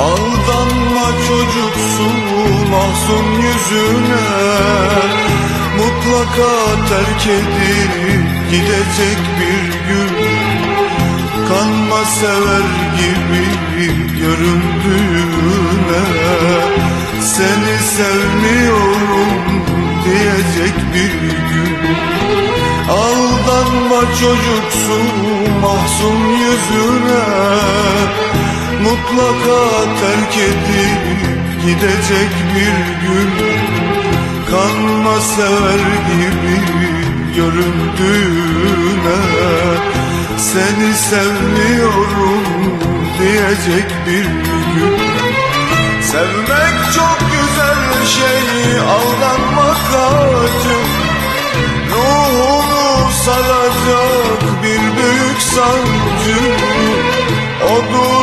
Aldanma çocuksu mahzun yüzüne. Mutlaka terk edip gidecek bir gün. Kanma sever gibi göründüğüne. Seni sevmiyorum diyecek bir gün. Aldanma çocuksu mahzun yüzüne Mutlaka terk edip gidecek bir gün Kanma sever gibi göründüğüne. Seni sevmiyorum diyecek bir gün. Sevmek çok güzel şey aldanmak acı. Ruhunu saracak bir büyük sancı. O durmaya